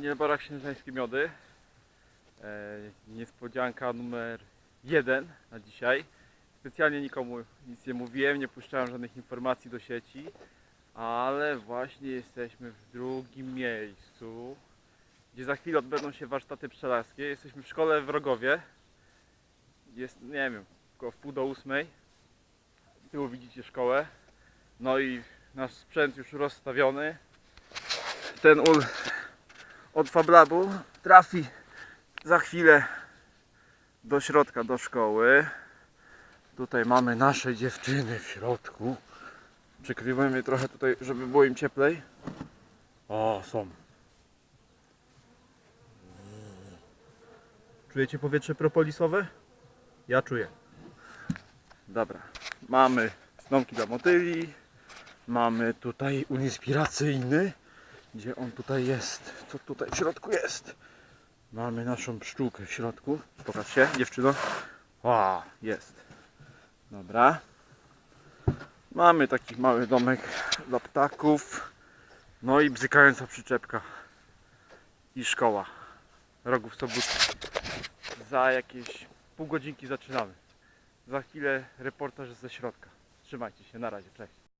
Nieleborach Księżańskie Miody. E, niespodzianka numer jeden na dzisiaj. Specjalnie nikomu nic nie mówiłem, nie puszczałem żadnych informacji do sieci, ale właśnie jesteśmy w drugim miejscu, gdzie za chwilę odbędą się warsztaty pszczelarskie. Jesteśmy w szkole w Rogowie. Jest, nie wiem, około w pół do ósmej. Z tyłu widzicie szkołę. No i nasz sprzęt już rozstawiony. Ten ul od Fablabu trafi za chwilę do środka, do szkoły. Tutaj mamy nasze dziewczyny w środku. Przykrywamy je trochę tutaj, żeby było im cieplej. O, są. Czujecie powietrze propolisowe? Ja czuję. Dobra. Mamy snomki dla motyli. Mamy tutaj inspiracyjny. Gdzie on tutaj jest? Co tutaj w środku jest? Mamy naszą pszczółkę w środku. Pokaż się, dziewczyno. O, jest. Dobra. Mamy taki mały domek dla ptaków. No i bzykająca przyczepka. I szkoła. Rogów Sobótki. Za jakieś pół godzinki zaczynamy. Za chwilę reportaż ze środka. Trzymajcie się, na razie, cześć.